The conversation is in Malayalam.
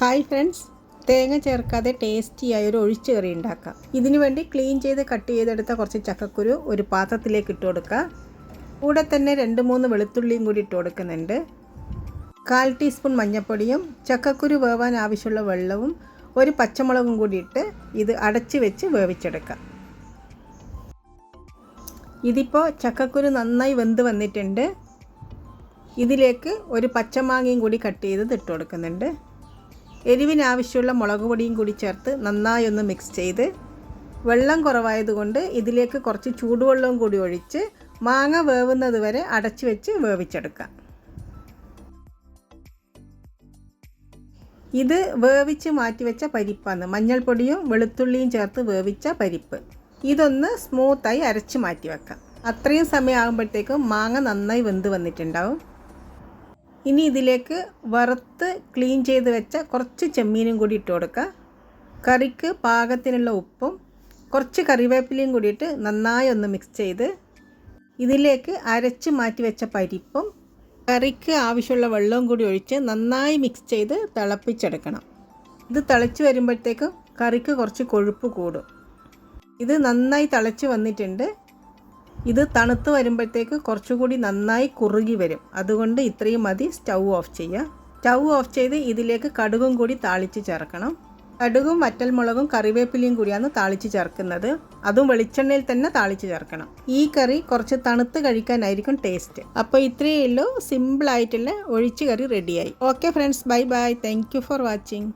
Hi friends. തേങ്ങ ചേർക്കാതെ ടേസ്റ്റിയായ ഒരു ഒഴിച്ചു കറി ഉണ്ടാക്കാം. ഇതിനു വേണ്ടി ക്ലീൻ ചെയ്ത് കട്ട് ചെയ്തെടുത്ത കുറച്ച് ചക്കക്കുരു ഒരു പാത്രത്തിലേക്ക് ഇട്ട് കൊടുക്കുക. കൂടെ തന്നെ രണ്ട് മൂന്ന് വെളുത്തുള്ളിയും കൂടി ഇട്ട് കൊടുക്കുന്നുണ്ട്. കാൽ ടീസ്പൂൺ മഞ്ഞൾപ്പൊടിയും ചക്കക്കുരു വേവാൻ ആവശ്യമുള്ള വെള്ളവും ഒരു പച്ചമുളകും കൂടി ഇട്ട് ഇത് അടച്ച് വെച്ച് വേവിച്ചെടുക്കാം ഇതിപ്പോൾ ചക്കക്കുരു നന്നായി വെന്ത് വന്നിട്ടുണ്ട്. ഇതിലേക്ക് ഒരു പച്ചമാങ്ങയും കൂടി കട്ട് ചെയ്ത് ഇട്ട് കൊടുക്കുന്നുണ്ട്. എരിവിനാവശ്യമുള്ള മുളക് പൊടിയും കൂടി ചേർത്ത് നന്നായി ഒന്ന് മിക്സ് ചെയ്ത് വെള്ളം കുറവായതുകൊണ്ട് ഇതിലേക്ക് കുറച്ച് ചൂടുവെള്ളവും കൂടി ഒഴിച്ച് മാങ്ങ വേവുന്നത് വരെ അടച്ചു വെച്ച് വേവിച്ചെടുക്കാം. ഇത് വേവിച്ച് മാറ്റിവെച്ച പരിപ്പാണ്. മഞ്ഞൾപ്പൊടിയും വെളുത്തുള്ളിയും ചേർത്ത് വേവിച്ച പരിപ്പ്. ഇതൊന്ന് സ്മൂത്തായി അരച്ച് മാറ്റി വെക്കാം. അത്രയും സമയം ആകുമ്പോഴത്തേക്കും മാങ്ങ നന്നായി വെന്ത് വന്നിട്ടുണ്ടാവും. ഇനി ഇതിലേക്ക് വറുത്ത് ക്ലീൻ ചെയ്ത് വെച്ച കുറച്ച് ചെമ്മീനും കൂടി ഇട്ട് കൊടുക്കുക. കറിക്ക് പാകത്തിനുള്ള ഉപ്പും കുറച്ച് കറിവേപ്പിലയും കൂടിയിട്ട് നന്നായി ഒന്ന് മിക്സ് ചെയ്ത് ഇതിലേക്ക് അരച്ച് മാറ്റി വെച്ച പരിപ്പും കറിക്ക് ആവശ്യമുള്ള വെള്ളവും കൂടി ഒഴിച്ച് നന്നായി മിക്സ് ചെയ്ത് തിളപ്പിച്ചെടുക്കണം. ഇത് തിളച്ച് വരുമ്പോഴത്തേക്കും കറിക്ക് കുറച്ച് കൊഴുപ്പ് കൂടും. ഇത് നന്നായി തിളച്ച് വന്നിട്ടുണ്ട്. ഇത് തണുത്ത് വരുമ്പോഴത്തേക്ക് കുറച്ചുകൂടി നന്നായി കുറുകി വരും. അതുകൊണ്ട് ഇത്രയും മതി സ്റ്റൗ ഓഫ് ചെയ്യുക. സ്റ്റൗ ഓഫ് ചെയ്ത് ഇതിലേക്ക് കടുകും കൂടി താളിച്ച് ചേർക്കണം. കടുകും വറ്റൽമുളകും കറിവേപ്പിലയും കൂടിയാണ് താളിച്ച് ചേർക്കുന്നത്. അതും വെളിച്ചെണ്ണയിൽ തന്നെ താളിച്ച് ചേർക്കണം. ഈ കറി കുറച്ച് തണുത്ത് കഴിക്കാനായിരിക്കും ടേസ്റ്റ്. അപ്പോൾ ഇത്രയേ ഉള്ളൂ. സിമ്പിളായിട്ടുള്ള ഒഴിച്ച് കറി റെഡിയായി. Okay friends bye bye. Thank for watching.